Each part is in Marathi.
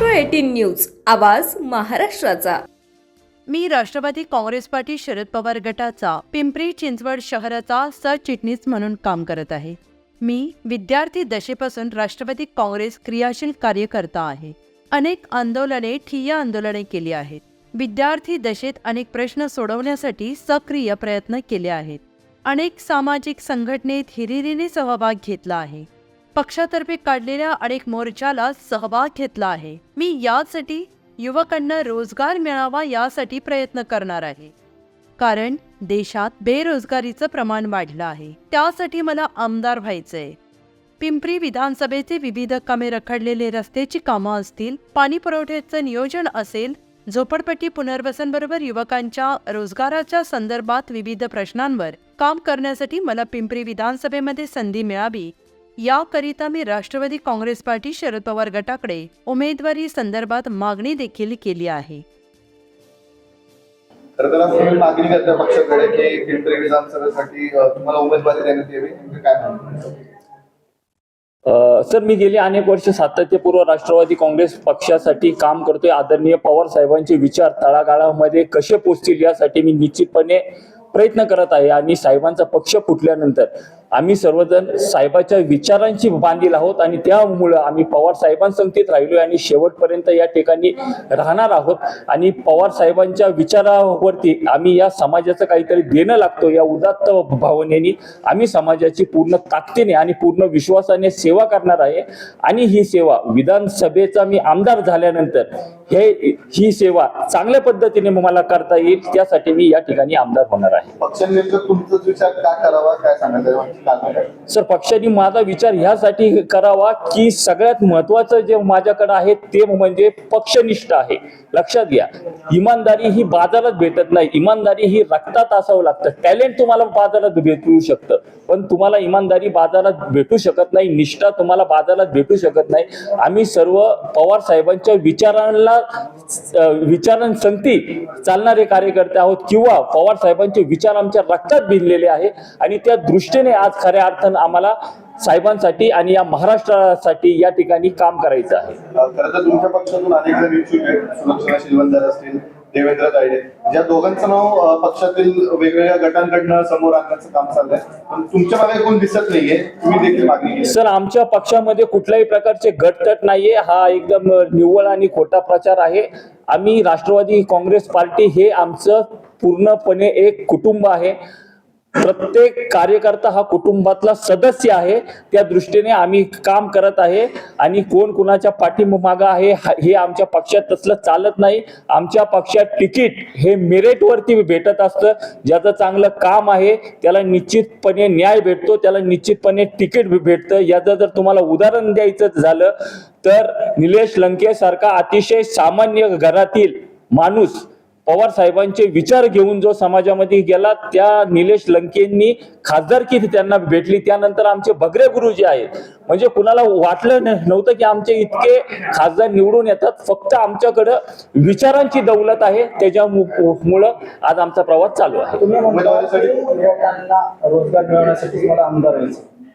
न्यूज आवाज महाराष्ट्राचा. मी राष्ट्रवादी काँग्रेस पार्टी शरद पवार गटाचा पिंपरी चिंचवड शहराचा सरचिटणीस म्हणून काम करत आहे. मी विद्यार्थी दशेपासून राष्ट्रवादी काँग्रेस क्रियाशील कार्यकर्ता आहे. अनेक आंदोलने ठिय्या आंदोलने केली आहेत. विद्यार्थी दशेत अनेक प्रश्न सोडवण्यासाठी सक्रिय प्रयत्न केले आहेत. अनेक सामाजिक संघटनेत हिरिरीने सहभाग घेतला आहे. पक्षातर्फे काढलेल्या अनेक मोर्चाला सहभाग घेतला आहे. मी यासाठी युवकांना रोजगार मिळावा यासाठी प्रयत्न करणार आहे. कारण देशात बेरोजगारीचं प्रमाण वाढलं आहे. त्यासाठी मला आमदार व्हायचंय. पिंपरी विधानसभेचे विविध कामे रखडलेले रस्त्याची कामं असतील पाणी पुरवठ्याचं नियोजन असेल झोपडपट्टी पुनर्वसन बरोबर युवकांच्या रोजगाराच्या संदर्भात विविध प्रश्नांवर काम करण्यासाठी मला पिंपरी विधानसभेमध्ये संधी मिळावी याकरिता मी राष्ट्रवादी काँग्रेस पार्टी शरद पवार गटाकडे उमेदवारी संदर्भात मागणी देखील केली आहे. तर त्याला तुम्ही मागणी करता पक्षाकडे की पिंपरी विधानसभेसाठी अ, तुम्हाला उमेदवारी देण्यात यावी. नेमकं काय म्हणतो अ, सर मी गेली अनेक वर्ष सातत्यपूर्व राष्ट्रवादी काँग्रेस पक्षासाठी काम करतोय. आदरणीय पवार साहेबांचे विचार तळागाळामध्ये कसे पोचतील यासाठी मी निश्चितपणे प्रयत्न करत आहे आणि साहेबांचा पक्ष फुटल्यानंतर. आम्ही सर्वजण साहेबाच्या विचारांची बांधील आहोत आणि त्यामुळं आम्ही पवार साहेबांसंगतीत राहिलो आणि शेवटपर्यंत या ठिकाणी राहणार आहोत. आणि पवार साहेबांच्या विचारावरती आम्ही या समाजाचं काहीतरी देणं लागतो या उदात्त भावनेने आम्ही समाजाची पूर्ण ताकदीने आणि पूर्ण विश्वासाने सेवा करणार आहे. आणि ही सेवा विधानसभेचा मी आमदार झाल्यानंतर हे ही सेवा चांगल्या पद्धतीने मला करता येईल त्यासाठी मी या ठिकाणी आमदार होणार आहे. पक्ष नेमकं तुमचा विचार का करावा काय सांगायचं सर पक्षाने माझा विचार ह्यासाठी करावा की सगळ्यात महत्वाचं जे माझ्याकडे आहे ते म्हणजे पक्षनिष्ठ आहे. लक्षात घ्या इमानदारी ही बाजारात भेटत नाही. इमानदारी ही रक्तात असावं लागतं. टॅलेंट तुम्हाला बाजारात भेटू शकतं. पण तुम्हाला इमानदारी बाजारात भेटू शकत नाही निष्ठा तुम्हाला बाजारात भेटू शकत नाही. आम्ही सर्व पवार साहेबांच्या विचारांना विचारांसंगती चालणारे कार्यकर्ते आहोत किंवा पवार साहेबांचे विचार आमच्या रक्तात भिनलेले आहे आणि त्या दृष्टीने आज खऱ्या अर्थानं आम्हाला साहेबांसाठी आणि या महाराष्ट्रासाठी या ठिकाणी काम करायचं आहे. अ, खरं तर तुमच्या पक्षातून अनेक जण इच्छुक आहेत. सुलक्षणा शिलवंदर असतील देवेंद्र तायडे. दोघांचं नाव पक्षातील वेगवेगळ्या गटांकडनं समोर आणण्याचं काम चाललंय. पण तुमच्या मागे कोण दिसत नाहीये तुम्ही देखील मागणी सर आमच्या पक्षामध्ये कुठल्याही प्रकारचे गटतट नाहीये. हा एकदम निव्वळ आणि खोटा प्रचार आहे. आम्ही राष्ट्रवादी काँग्रेस पार्टी हे आमचं पूर्णपणे एक कुटुंब आहे. प्रत्येक कार्यकर्ता हा कुटुंबातला सदस्य आहे. त्या दृष्टीने आम्ही काम करत आहे आणि कोण कोणाच्या पाठीमागं आहे हा- हे आमच्या पक्षात तसलं चालत नाही. आमच्या पक्षात तिकीट हे मेरिटवरती भेटत असतं. ज्याचं चांगलं काम आहे त्याला निश्चितपणे न्याय भेटतो त्याला निश्चितपणे तिकीट भेटतं. याचं जर तुम्हाला उदाहरण द्यायचं झालं तर निलेश लंकेसारखा अतिशय सामान्य घरातील माणूस पवार साहेबांचे विचार घेऊन जो समाजामध्ये गेला त्या निलेश लंकेंनी खासदारकी त्यांना भेटली. त्यानंतर आमचे भगरे गुरु जे आहेत. म्हणजे कुणाला वाटलं नव्हतं की आमचे इतके खासदार निवडून येतात. फक्त आमच्याकडं विचारांची दौलत आहे. त्याच्यामुळं आज आमचा प्रवास चालू आहे. तुम्ही म्हणता रोजगार मिळवण्यासाठी आमदार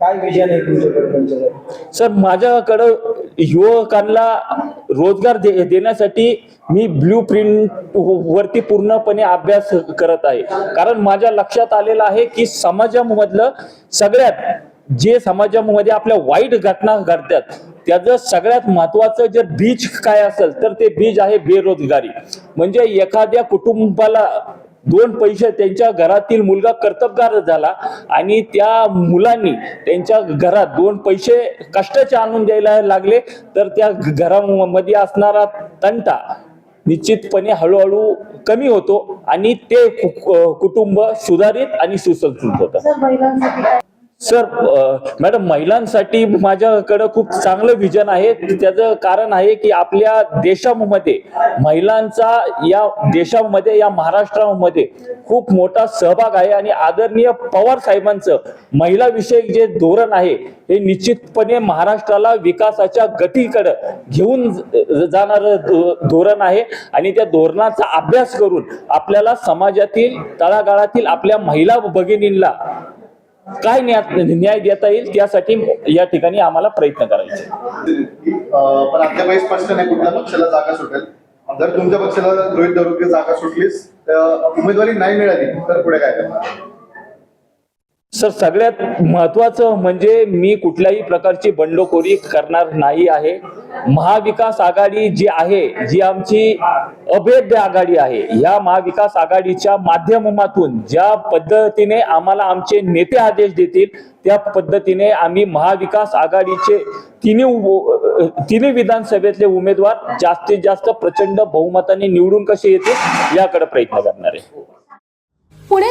काय विजन आहे सर माझ्याकडं युवकांना रोजगार दे देण्यासाठी मी ब्ल्यू प्रिंट वरती पूर्णपणे अभ्यास करत आहे. कारण माझ्या लक्षात आलेलं आहे की समाजामधलं सगळ्यात जे समाजामध्ये आपल्या वाईट घटना घडतात त्याचं सगळ्यात महत्वाचं जर बीज काय असेल तर ते बीज आहे बेरोजगारी. म्हणजे एखाद्या कुटुंबाला दोन पैसे त्यांच्या घरातील मुलगा कर्तबगार झाला आणि त्या मुलांनी त्यांच्या घरात दोन पैसे कष्टाचे आणून द्यायला लागले तर त्या घरामध्ये असणारा तंटा निश्चितपणे हळूहळू कमी होतो आणि ते कु- कुटुंब सुधारित आणि सुसंस्कृत होतं. सर मॅडम महिलांसाठी माझ्याकडं खूप चांगलं विजन आहे. त्याचं कारण आहे की आपल्या देशामध्ये महिलांचा या देशामध्ये या महाराष्ट्रामध्ये खूप मोठा सहभाग आहे आणि आदरणीय पवार साहेबांचं महिला विषयक जे धोरण आहे हे निश्चितपणे महाराष्ट्राला विकासाच्या गतीकडे घेऊन जाणार धोरण आहे. आणि त्या धोरणाचा अभ्यास करून आपल्याला समाजातील तळागाळातील आपल्या महिला भगिनींना काय न्याय न्याय देता येईल त्यासाठी या ठिकाणी आम्हाला प्रयत्न करायचे. पण अद्यापही स्पष्ट नाही कुठल्या पक्षाला जागा सुटेल. जर तुमच्या पक्षाला रोहित दरोडके जागा सुटलीस उमेदवारी नाही मिळाली तर पुढे काय करणार? सर सगळ्यात महत्वाचं म्हणजे मी कुठल्याही प्रकारची बंडखोरी करणार नाही आहे. महाविकास आघाडी जी आहे जी आमची अभेद्य आघाडी आहे या महाविकास आघाडीच्या माध्यमातून ज्या पद्धतीने आम्हाला आमचे नेते आदेश देतील त्या पद्धतीने आम्ही महाविकास आघाडीचे तिन्ही तिन्ही विधानसभेतले उमेदवार जास्तीत जास्त प्रचंड बहुमताने निवडून कसे येतील याकडे प्रयत्न करणार आहे. पुणे